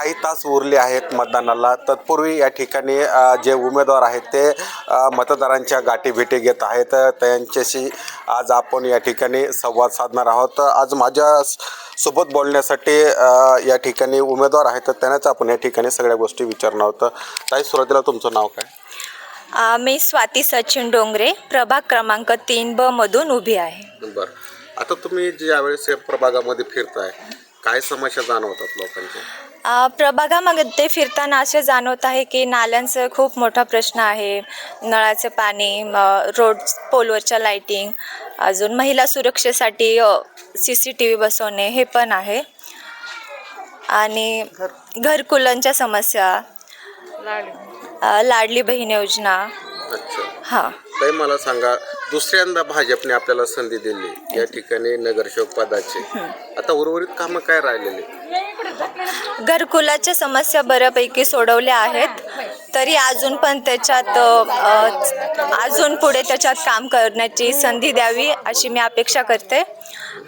काही तास उरले आहेत मतदानाला. तत्पूर्वी या ठिकाणी जे उमेदवार आहेत ते मतदारांच्या गाठीभेटी घेत आहेत. त्यांच्याशी आज आपण या ठिकाणी संवाद साधणार आहोत. आज माझ्या सोबत बोलण्यासाठी या ठिकाणी उमेदवार आहेत. तर त्यांनाच आपण या ठिकाणी सगळ्या गोष्टी विचारणार आहोत. ताई सुरुवातीला तुमचं नाव काय? मी स्वाती सचिन डोंगरे प्रभाग क्रमांक तीन ब मधून उभी आहे. बरं. आता तुम्ही ज्यावेळेस प्रभागामध्ये फिरताय काय समस्या जाणवतात लोकांच्या? प्रभागामध्ये फिरताना असे जाणवत आहे की नाल्यांचं खूप मोठा प्रश्न आहे. नळाचं पाणी रोड पोलवरच्या लाईटिंग अजून महिला सुरक्षेसाठी सी सी टी व्ही बसवणे हे पण आहे. आणि घरकुलांच्या समस्या लाडली बहीण. योजना. अच्छा. हां. मला सांगा दुसऱ्यांदा भाजपने आपल्याला संधी दिली. या ठिकाणी नगरसेवक पदाची. आता उर्वरित कामं काय राहिलेली? घरकुलाच्या समस्या बऱ्यापैकी सोडवल्या आहेत. तरी अजून पण त्याच्यात अजून पुढे त्याच्यात काम करण्याची संधी द्यावी अशी मी अपेक्षा करते.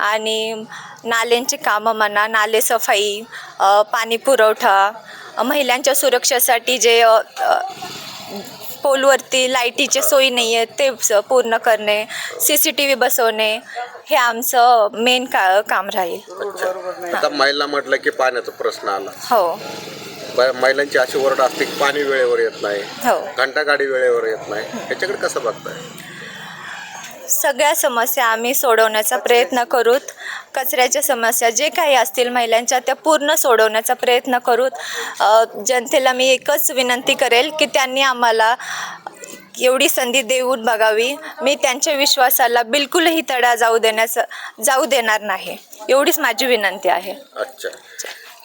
आणि नाल्यांची कामं म्हणा नाले सफाई पाणी पुरवठा महिलांच्या सुरक्षेसाठी जे पोलवरती लाईटीचे सोयी नाही आहेत ते स- पूर्ण करणे सी सी टी व्ही बसवणे हे आमचं मेन का काम राहील. आता महिला म्हटलं की पाण्याचा प्रश्न आला. हो. ब- महिलांची अशी ओरड असते की पाणी वेळेवर येत नाही हो. घंटा गाडी वेळेवर येत नाही. ह्याच्याकडे कसं बघताय? सगळ्या समस्या आम्ही सोडवण्याचा प्रयत्न करूत. कचऱ्याच्या समस्या जे काही असतील महिलांच्या त्या पूर्ण सोडवण्याचा प्रयत्न करूत. जनतेला मी एकच विनंती करेल की त्यांनी आम्हाला एवढी संधी देऊन बघावी. मी त्यांच्या विश्वासाला बिलकुलही तडा जाऊ देण्याचं जाऊ देणार नाही. एवढीच माझी विनंती आहे. अच्छा.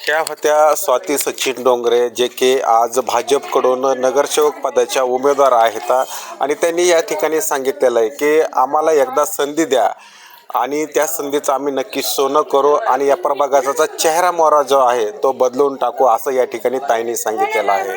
ह्या होत्या? स्वाती सचिन डोंगरे जे की आज भाजपकडून नगरसेवक पदाच्या उमेदवार आहेत. आणि त्यांनी या ठिकाणी सांगितलेलं आहे की आम्हाला एकदा संधी द्या. आणि त्या संधीचं आम्ही नक्की सोनं करू आणि या प्रभागाचा चेहरा मोहरा जो आहे तो बदलून टाकू असं या ठिकाणी ताईंनी सांगितलेलं आहे.